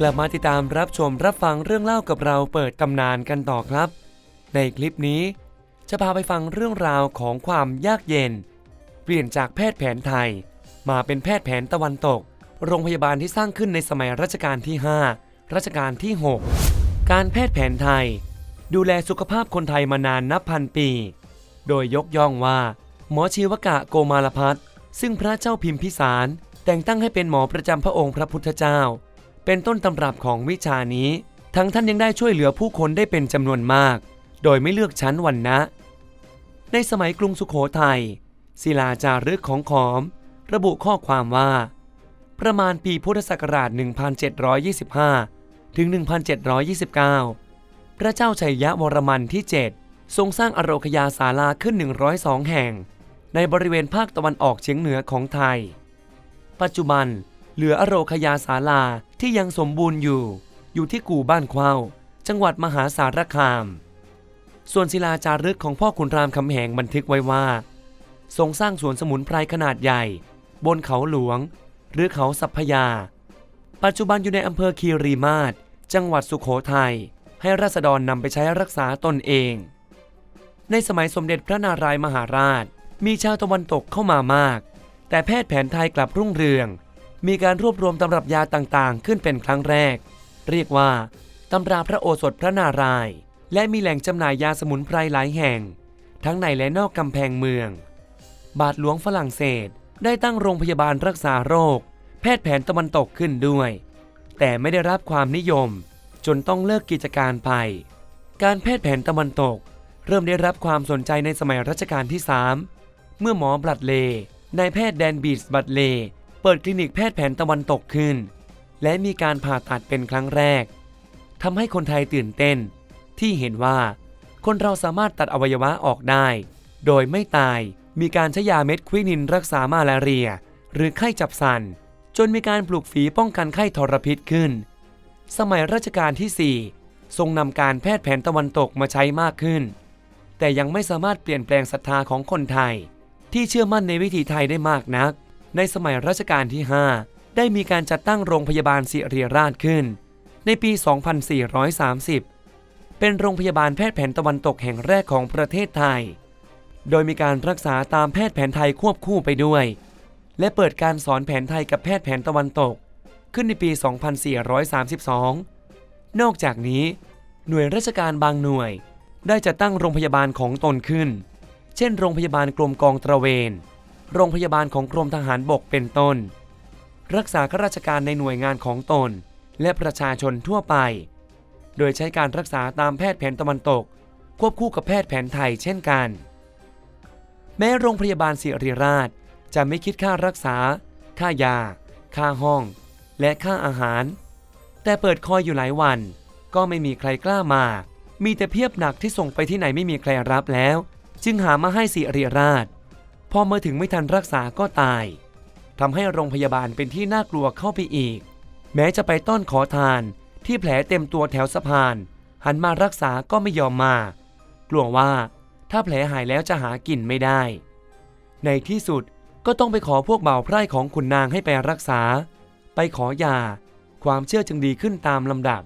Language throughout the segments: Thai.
กลับมาติดตามรับชมรับฟังเรื่องเล่ากับเราเปิดตำนานกันต่อครับ ในคลิปนี้ จะพาไปฟังเรื่องราวของความยากเย็น เปลี่ยนจากแพทย์แผนไทย มาเป็นแพทย์แผนตะวันตก โรงพยาบาลที่สร้างขึ้นในสมัยรัชกาลที่ 5 รัชกาลที่ 6 การแพทย์แผนไทย ดูแลสุขภาพคนไทยมานานนับพันปี โดยยกย่องว่า หมอชีวกะโกมารพัฒซึ่งพระเจ้าพิมพิสาร แต่งตั้งให้เป็นหมอประจำพระองค์พระพุทธเจ้า เป็นต้นตำรับของวิชานี้ ทั้งท่านยังได้ช่วยเหลือผู้คนได้เป็นจำนวนมาก โดยไม่เลือกชั้นวรรณะในสมัยกรุงสุขโขทัยศิลาจารึกของขอม ระบุข้อความว่า ประมาณปีพุทธศักราช 1725 ถึง 1729 พระเจ้าชัยยะวรมันที่ 7 ทรงสร้างอโรคยาศาลาขึ้น 102 แห่ง ในบริเวณภาคตะวันออกเฉียงเหนือของไทย ปัจจุบัน เหลืออโรคยาศาลาที่ยังสมบูรณ์อยู่ อยู่ที่กู่บ้านเข้าจังหวัดมหาสารคาม ส่วนศิลาจารึกของพ่อขุนรามคำแหงบันทึกไว้ว่า ทรงสร้างสวนสมุนไพรขนาดใหญ่ บนเขาหลวง หรือเขาสัพพยา ปัจจุบันอยู่ในอำเภอคีรีมาศจังหวัดสุขโขทัยให้ราษฎรนำไปใช้รักษาตนเอง ในสมัยสมเด็จพระนารายมหาราช มีชาวตะวันตกเข้ามามาก แต่แพทย์แผนไทยกลับรุ่งเรือง มีการรวบรวมตำรับยาต่างๆ ขึ้นเป็นครั้งแรก เรียกว่าตำราพระโอสถพระนารายณ์และมีแหล่งจำหน่ายยาสมุนไพรหลายแห่ง ทั้งในและนอกกำแพงเมือง บาทหลวงฝรั่งเศสได้ตั้งโรงพยาบาลรักษาโรค แพทย์แผนตะวันตกขึ้นด้วย แต่ไม่ได้รับความนิยม จนต้องเลิกกิจการไป การแพทย์แผนตะวันตก เริ่มได้รับความสนใจในสมัยรัชกาลที่ 3 เมื่อหมอบลัดเลนายแพทย์แดนบีสบัตเล เปิดคลินิกแพทย์แผนตะวันตกขึ้น และมีการผ่าตัดเป็นครั้งแรกทำให้คนไทยตื่นเต้น ที่เห็นว่าคนเราสามารถตัดอวัยวะออกได้ โดยไม่ตายมีการใช้ยาเม็ดควินินรักษามาลาเรีย หรือไข้จับสัน จนมีการปลูกฝีป้องกันไข้ทรพิษขึ้น สมัยรัชกาลที่ 4 ทรงนำการแพทย์แผนตะวันตกมาใช้มากขึ้น แต่ยังไม่สามารถเปลี่ยนแปลงศรัทธาของคนไทย ที่เชื่อมั่นในวิถีไทยได้มากนัก ในสมัยรัชกาลที่ 5 ได้มีการจัดตั้งโรงพยาบาลศิริราชขึ้น ในปี 2430 เป็นโรงพยาบาลแพทย์แผนตะวันตกแห่งแรกของประเทศไทย โดยมีการรักษาตามแพทย์แผนไทยควบคู่ไปด้วย และเปิดการสอนแผนไทยกับแพทย์แผนตะวันตก ขึ้นในปี 2432 นอกจากนี้ หน่วยราชการบางหน่วย ได้จัดตั้งโรงพยาบาลของตนขึ้น เช่น โรงพยาบาลกรมกองตระเวน โรงพยาบาลของกรมทหารบกเป็นต้น รักษาข้าราชการในหน่วยงานของตน และประชาชนทั่วไป โดยใช้การรักษาตามแพทย์แผนตะวันตก ควบคู่กับแพทย์แผนไทยเช่นกัน แม้โรงพยาบาลศิริราชจะไม่คิดค่ารักษา ค่ายา ค่าห้อง และค่าอาหาร แต่เปิดคอยอยู่หลายวัน ก็ไม่มีใครกล้ามา มีแต่เพียบหนักที่ส่งไปที่ไหนไม่มีใครรับแล้ว จึงหามาให้ศิริราช พอมาถึงไม่ทันรักษาก็ตายทำให้โรงพยาบาลเป็นที่น่ากลัวเข้าไปอีก แม้จะไปต้อนขอทานที่แผลเต็มตัวแถวสะพาน หันมารักษาก็ไม่ยอมมา กลัวว่าถ้าแผลหายแล้วจะหากินไม่ได้ ในที่สุดก็ต้องไปขอพวกเบาไพร่ของขุนนางให้ไปรักษา ไปขอยา ความเชื่อจึงดีขึ้นตามลำดับ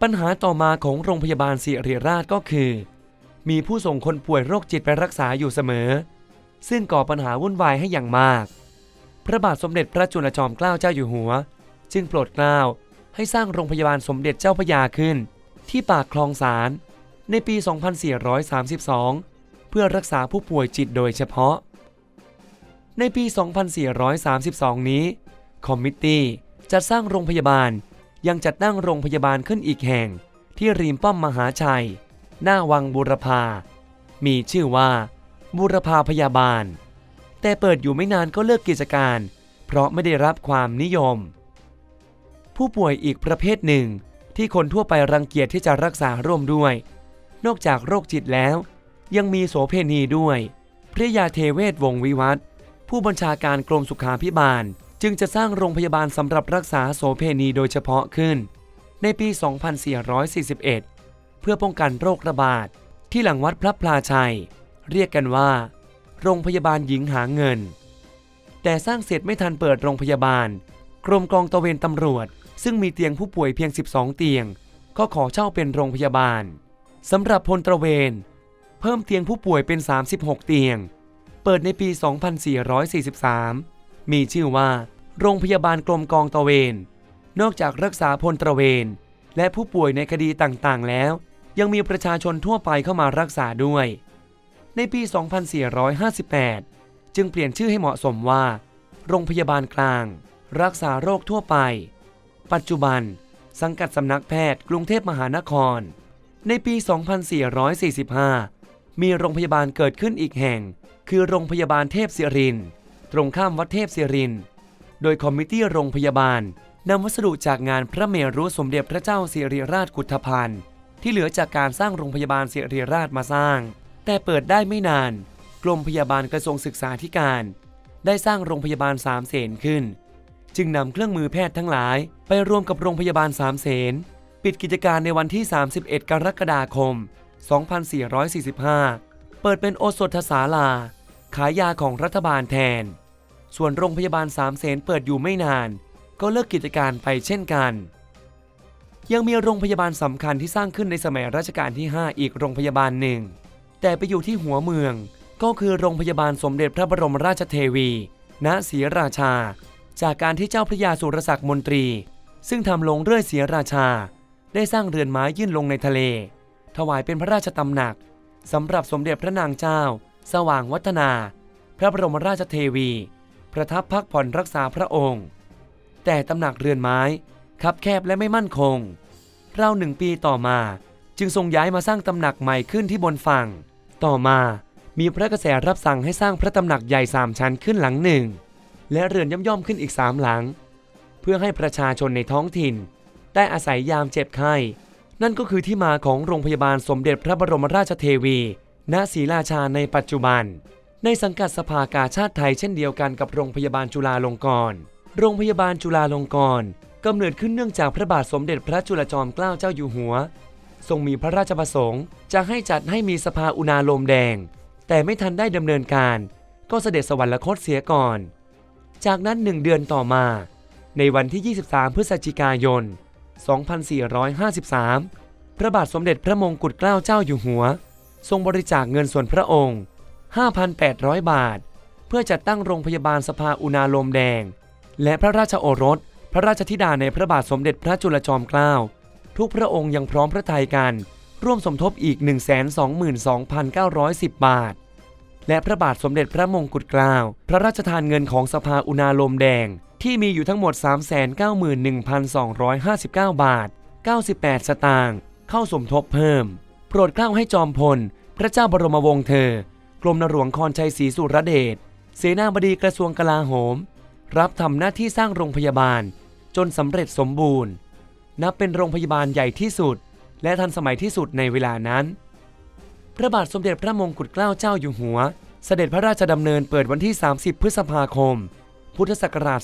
ปัญหาต่อมาของโรงพยาบาลศิริราชก็คือ มีผู้ส่งคนป่วยโรคจิตไปรักษาอยู่เสมอ ซึ่งก่อปัญหาวุ่นวายให้อย่างมาก พระบาทสมเด็จพระจุลจอมเกล้าเจ้าอยู่หัว จึงโปรดเกล้าให้สร้างโรงพยาบาลสมเด็จเจ้าพระยาขึ้น ที่ปากคลองสารในปี 2432 เพื่อรักษาผู้ป่วยจิตโดยเฉพาะ ในปี 2432 นี้ คอมมิตตี้จัดสร้างโรงพยาบาลยังจัดตั้งโรงพยาบาลขึ้นอีกแห่ง ที่ริมป้อมมหาชัย หน้าวังบูรพา มีชื่อว่า บูรพาพยาบาล แต่เปิดอยู่ไม่นานก็เลิกกิจการ เพราะไม่ได้รับความนิยม ผู้ป่วยอีกประเภทหนึ่งที่คนทั่วไปรังเกียจที่จะรักษาร่วมด้วย นอกจากโรคจิตแล้ว ยังมีโสเพณีด้วย พระยาเทเวศวงศวิวัฒผู้บัญชาการกรมสุขาพิบาล จึงจะสร้างโรงพยาบาลสำหรับรักษาโสเพณีโดยเฉพาะขึ้น ในปี 2441 เพื่อป้องกันโรคระบาดที่หลังวัดพระพลาชัย เรียกกันว่า โรงพยาบาลหญิงหาเงิน แต่สร้างเสร็จไม่ทันเปิดโรงพยาบาล กรมกองตระเวนตำรวจ ซึ่งมีเตียงผู้ป่วยเพียง 12 เตียง ก็ขอเช่าเป็นโรงพยาบาลสำหรับพลตระเวน เพิ่มเตียงผู้ป่วยเป็น 36 เตียง เปิดในปี 2443 มีชื่อว่า โรงพยาบาลกรมกองตระเวน นอกจากรักษาพลตระเวน และผู้ป่วยในคดีต่างๆ แล้ว ยังมีประชาชนทั่วไปเข้ามารักษาด้วย ในปี 2458 จึงเปลี่ยนชื่อให้เหมาะสมว่า โรงพยาบาลกลาง รักษาโรคทั่วไป ปัจจุบัน สังกัดสำนักแพทย์กรุงเทพมหานคร ในปี 2445 มีโรงพยาบาลเกิดขึ้นอีกแห่ง คือโรงพยาบาลเทพศิริน ตรงข้ามวัดเทพศิริน โดยคอมมิตี้โรงพยาบาลนำวัสดุจากงานพระเมรุสมเด็จพระเจ้าสิริราชกุฏภัณฑ์ที่เหลือจากการสร้างโรงพยาบาลสิริราชมาสร้าง แต่เปิดได้ไม่นาน กรมพยาบาลกระทรวงศึกษาธิการ ได้สร้างโรงพยาบาลสามเสนขึ้น จึงนำเครื่องมือแพทย์ทั้งหลาย ไปรวมกับโรงพยาบาลสามเสนปิดกิจการในวันที่ 31 กรกฎาคม 2445 เปิดเป็นโอสถศาลา ขายยาของรัฐบาลแทน ส่วนโรงพยาบาลสามเสนเปิดอยู่ไม่นาน ก็เลิกกิจการไปเช่นกัน ยังมีโรงพยาบาลสำคัญที่สร้างขึ้นในสมัยรัชกาลที่ 5 อีกโรงพยาบาลหนึ่ง แต่ไปอยู่ที่หัวเมือง ก็คือโรงพยาบาลสมเด็จพระบรมราชเทวี ณศรีราชา จากการที่เจ้าพระยาสุรศักดิ์มนตรี ซึ่งทำลงเรื่อยศรีราชา ได้สร้างเรือนไม้ยื่นลงในทะเล ถวายเป็นพระราชตำหนักสำหรับสมเด็จพระนางเจ้า สว่างวัฒนา พระบรมราชเทวี ประทับพักผ่อนรักษาพระองค์ แต่ตำหนักเรือนไม้คับแคบและไม่มั่นคงราวหนึ่งปีต่อมา จึงทรงย้ายมาสร้างตำหนักใหม่ขึ้นที่บนฝั่ง ต่อมามีพระกระแสรับสั่งให้สร้างพระตำหนักใหญ่สามชั้นขึ้นหลังหนึ่ง และเรือนย่อมๆขึ้นอีกสามหลัง เพื่อให้ประชาชนในท้องถิ่น ได้อาศัยยามเจ็บไข้ นั่นก็คือที่มาของโรงพยาบาลสมเด็จพระบรมราชเทวี ณศรีราชาในปัจจุบัน ในสังกัดสภากาชาติไทยเช่นเดียวกันกับโรงพยาบาลจุฬาลงกรณ์โรงพยาบาลจุฬาลงกรณ์กำเนิดขึ้นเนื่องจากพระบาทสมเด็จพระจุลจอมเกล้าเจ้าอยู่หัว ทรงมีพระราชประสงค์ จะให้จัดให้มีสภาอุณาโลมแดง แต่ไม่ทันได้ดำเนินการ ก็เสด็จสวรรคตเสียก่อน จากนั้นหนึ่งเดือนต่อมา ในวันที่ 23 พฤศจิกายน 2453 พระบาทสมเด็จพระมงกุฎเกล้าเจ้าอยู่หัว ทรงบริจาคเงินส่วนพระองค์ 5,800 บาท เพื่อจัดตั้งโรงพยาบาลสภาอุณาโลมแดง และพระราชโอรส พระราชธิดาในพระบาทสมเด็จพระจุลจอมเกล้า ทุกพระองค์ยังพร้อมพระทัยกัน ร่วมสมทบอีก 122,910 บาท และพระบาทสมเด็จพระมงกุฎเกล้าพระราชทานเงินของสภาอุณาโลมแดง ที่มีอยู่ทั้งหมด 391,259 บาท 98 สตางค์เข้าสมทบเพิ่ม โปรดเกล้าให้จอมพล พระเจ้าบรมวงศ์เธอกรมนหลวงคอนชัยศรีสุรเดชเสนาบดีกระทรวงกลาโหม รับทำหน้าที่สร้างโรงพยาบาล จนสำเร็จสมบูรณ์ นับเป็นโรงพยาบาลใหญ่ที่สุด และทันสมัยที่สุดในเวลานั้น พระบาทสมเด็จพระมงกุฎเกล้าเจ้าอยู่หัว เสด็จพระราชดำเนินเปิดวันที่ 30 พฤษภาคม พุทธศักราช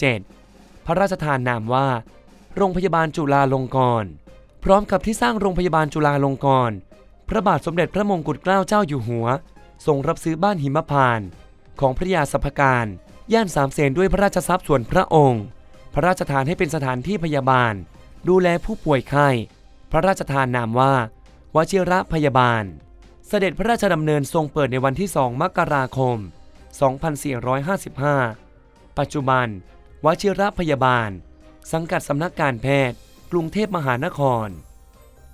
2457 พระราชทานนามว่า โรงพยาบาลจุฬาลงกรณ์พร้อมกับที่สร้างโรงพยาบาลจุฬาลงกรณ์พระบาทสมเด็จพระมงกุฎเกล้าเจ้าอยู่หัว ทรงรับซื้อบ้านหิมพานต์ของพระยาสัพการ ย่านสามเสนด้วยพระราชทรัพย์ส่วนพระองค์ พระราชทานให้เป็นสถานที่พยาบาล ดูแลผู้ป่วยไข้ พระราชทานนามว่าวชิระพยาบาล เสด็จพระราชดำเนินทรงเปิดในวันที่ 2 มกราคม 2455 ปัจจุบัน วชิระพยาบาล สังกัดสำนักการแพทย์ กรุงเทพมหานคร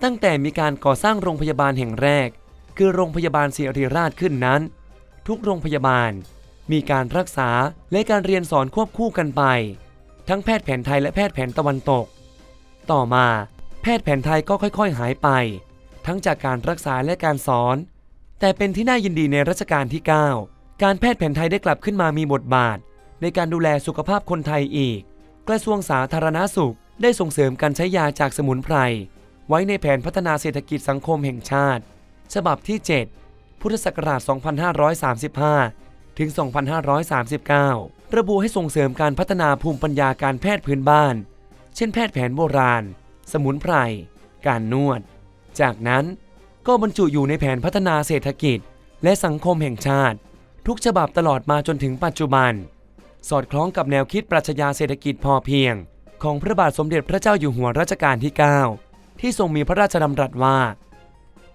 ตั้งแต่มีการก่อสร้างโรงพยาบาลแห่งแรก คือโรงพยาบาลศิริราชขึ้นนั้น ทุกโรงพยาบาลมีการรักษาและการเรียนสอนควบคู่กันไป ทั้งแพทย์แผนไทยและแพทย์แผนตะวันตก ต่อมา แพทย์แผนไทยก็ค่อยๆ หายไป ทั้งจากการรักษาและการสอน แต่เป็นที่น่ายินดีในรัชกาลที่ 9 การแพทย์แผนไทยได้กลับขึ้นมามีบทบาท ในการดูแลสุขภาพคนไทยอีก กระทรวงสาธารณาสุขได้ส่งเสริมการใช้ยาจากสมุนไพร ไว้ในแผนพัฒนาเศรษฐกิจสังคมแห่งชาติ ฉบับที่ 7 พุทธศักราช 2535 ถึง 2539 ระบุให้ส่งเสริมการพัฒนาภูมิปัญญาการแพทย์พื้นบ้าน เช่นแพทย์แผนโบราณ สมุนไพร การนวด จากนั้นก็บรรจุอยู่ในแผนพัฒนาเศรษฐกิจ และสังคมแห่งชาติ ทุกฉบับตลอดมาจนถึงปัจจุบัน สอดคล้องกับแนวคิดปรัชญาเศรษฐกิจพอเพียง ของพระบาทสมเด็จพระเจ้าอยู่หัวรัชกาลที่ 9 ที่ทรงมีพระราชดำรัสว่า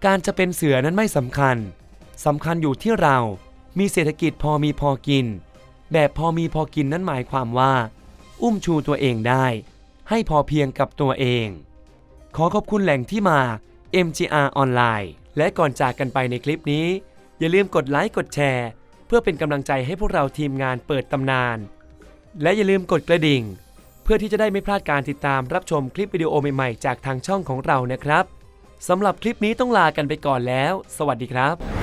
การจะเป็นเสือนั้นไม่สำคัญสำคัญอยู่ที่เรามีเศรษฐกิจพอมีพอกิน แบบพอมีพอกินนั้นหมายความว่า อุ้มชูตัวเองได้ ให้พอเพียงกับตัวเอง ขอขอบคุณแหล่งที่มา MGR ออนไลน์ และก่อนจากกันไปในคลิปนี้ อย่าลืมกดไลค์กดแชร์ เพื่อเป็นกำลังใจให้พวกเราทีมงานเปิดตำนาน และอย่าลืมกดกระดิ่ง เพื่อที่จะได้ไม่พลาดการติดตามรับชมคลิปวิดีโอใหม่ๆ จากทางช่องของเรานะครับสำหรับคลิปนี้ต้องลากันไปก่อนแล้ว สวัสดีครับ